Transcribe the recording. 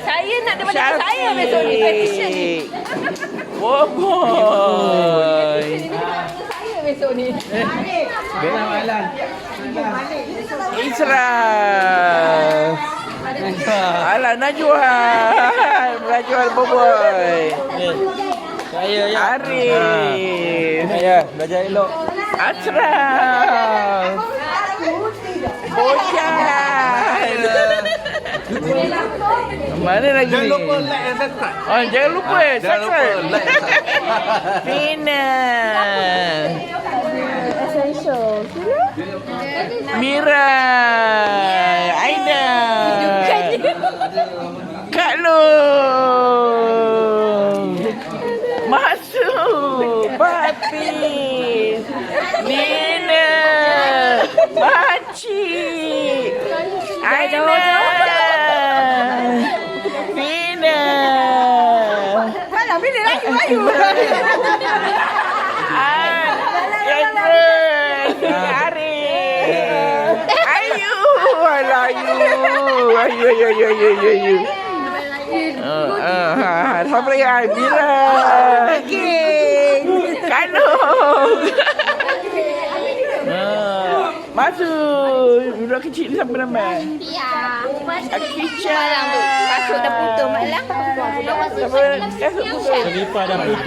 Saya nak daripada saya besok ni petition ni. Oh boy. Saya besok ni. Bella Malan. Isra. Alah Najwa. Najwa boy. Saya ya. Arif. Saya belajar elok. Ashraf. Mana lagi Jangan ni? lupa like dan subscribe. Oh, jangan lupa Ah, eh, jangan lupa like dan subscribe. Fina. Essential. Mira. Aida. Kak Long. Masuk. Papis. Nina. Pakcik. Aina. Fina. Malah bila lagi Melayu. Ah, Catherine. Arif. Ayu. Alah, Ayu. Ayu, ayu, ayu, ayu, ayu, ayu. Ah, ah, ah. Siapa lagi? Ah, Mira. Kanong. Ah, Masuk. Budak kecil ni siapa nama? Ya. Akisha. Malang tu. Kasut dah putus. Budak Siapa? Kasut putus. Selipar dah putus.